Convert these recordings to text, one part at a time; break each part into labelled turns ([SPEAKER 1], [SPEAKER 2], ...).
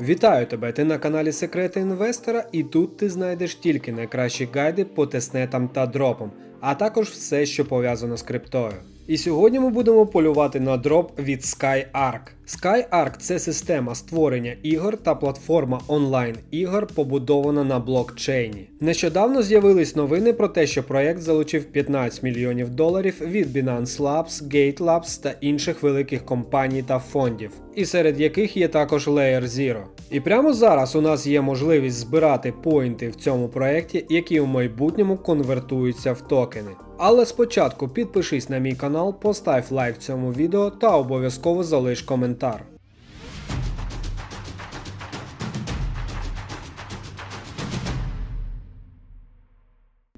[SPEAKER 1] Вітаю тебе! Ти на каналі Секрети Інвестора, і тут ти знайдеш тільки найкращі гайди по теснетам та дропам, а також все, що пов'язано з криптою. І сьогодні ми будемо полювати на дроп від SkyArk. SkyArk – це система створення ігор та платформа онлайн ігор, побудована на блокчейні. Нещодавно з'явились новини про те, що проект залучив 15 мільйонів доларів від Binance Labs, Gate Labs та інших великих компаній та фондів, і серед яких є також Layer Zero. І прямо зараз у нас є можливість збирати поінти в цьому проєкті, які в майбутньому конвертуються в токени. Але спочатку підпишись на мій канал, постав лайк цьому відео та обов'язково залиш коментар.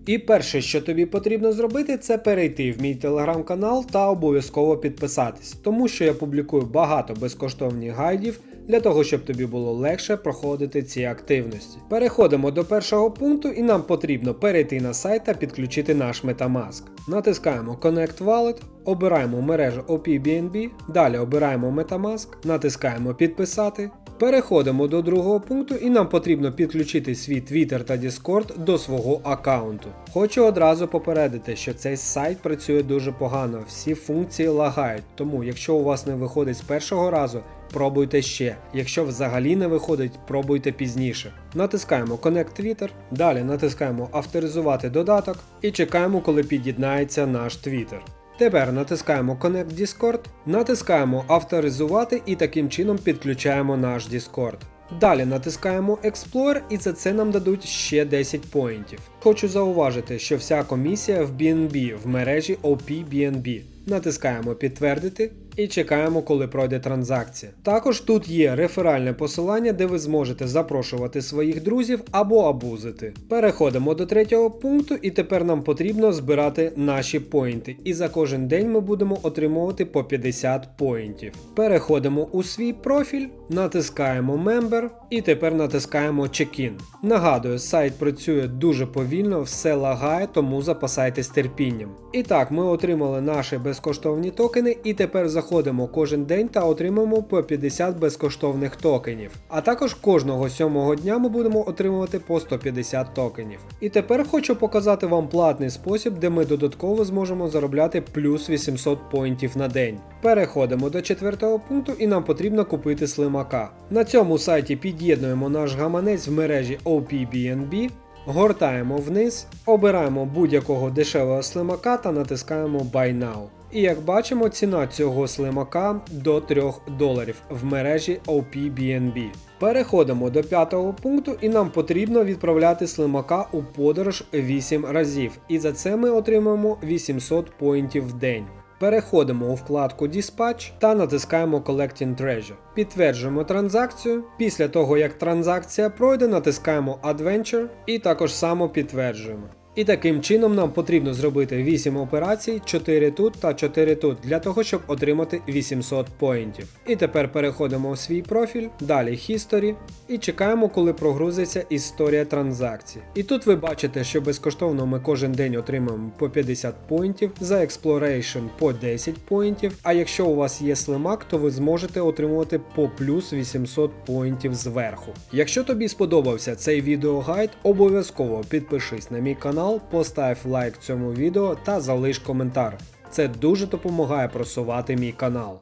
[SPEAKER 1] І перше, що тобі потрібно зробити, це перейти в мій телеграм-канал та обов'язково підписатись, тому що я публікую багато безкоштовних гайдів для того, щоб тобі було легше проходити ці активності. Переходимо до першого пункту, і нам потрібно перейти на сайт та підключити наш Metamask. Натискаємо Connect Wallet, обираємо мережу OPBNB, далі обираємо Metamask, натискаємо Підписати. Переходимо до другого пункту і нам потрібно підключити свій Twitter та Discord до свого аккаунту. Хочу одразу попередити, що цей сайт працює дуже погано, всі функції лагають, тому якщо у вас не виходить з першого разу, пробуйте ще. Якщо взагалі не виходить, пробуйте пізніше. Натискаємо Connect Twitter, далі натискаємо Авторизувати додаток і чекаємо, коли під'єднається наш Twitter. Тепер натискаємо Connect Discord, натискаємо Авторизувати і таким чином підключаємо наш Discord. Далі натискаємо Explore і за це нам дадуть ще 10 поінтів. Хочу зауважити, що вся комісія в BNB в мережі OP-BNB. Натискаємо підтвердити і чекаємо, коли пройде транзакція. Також тут є реферальне посилання, де ви зможете запрошувати своїх друзів або абузити. Переходимо до третього пункту, і тепер нам потрібно збирати наші поінти. І за кожен день ми будемо отримувати по 50 поінтів. Переходимо у свій профіль, натискаємо Member і тепер натискаємо Check-in. Нагадую, сайт працює дуже повільно, все лагає, тому запасайтесь терпінням. І так, ми отримали наші безкоштовні токени, і тепер заходимо кожен день та отримуємо по 50 безкоштовних токенів. А також кожного сьомого дня ми будемо отримувати по 150 токенів. І тепер хочу показати вам платний спосіб, де ми додатково зможемо заробляти плюс 800 поінтів на день. Переходимо до четвертого пункту і нам потрібно купити слимака. На цьому сайті під'єднуємо наш гаманець в мережі OPBNB. Гортаємо вниз, обираємо будь-якого дешевого слимака та натискаємо Buy Now. І як бачимо, ціна цього слимака до 3 доларів в мережі OPBNB. Переходимо до п'ятого пункту, і нам потрібно відправляти слимака у подорож 8 разів. І за це ми отримаємо 800 поінтів в день. Переходимо у вкладку Dispatch та натискаємо Collecting Treasure. Підтверджуємо транзакцію. Після того, як транзакція пройде, натискаємо Adventure і також само підтверджуємо. І таким чином нам потрібно зробити 8 операцій, 4 тут та 4 тут, для того, щоб отримати 800 поінтів. І тепер переходимо у свій профіль, далі History і чекаємо, коли прогрузиться історія транзакцій. І тут ви бачите, що безкоштовно ми кожен день отримуємо по 50 поінтів, за Exploration по 10 поінтів. А якщо у вас є слимак, то ви зможете отримувати по плюс 800 поінтів зверху. Якщо тобі сподобався цей відеогайд, обов'язково підпишись на мій канал, постав лайк цьому відео та залиш коментар. Це дуже допомагає просувати мій канал.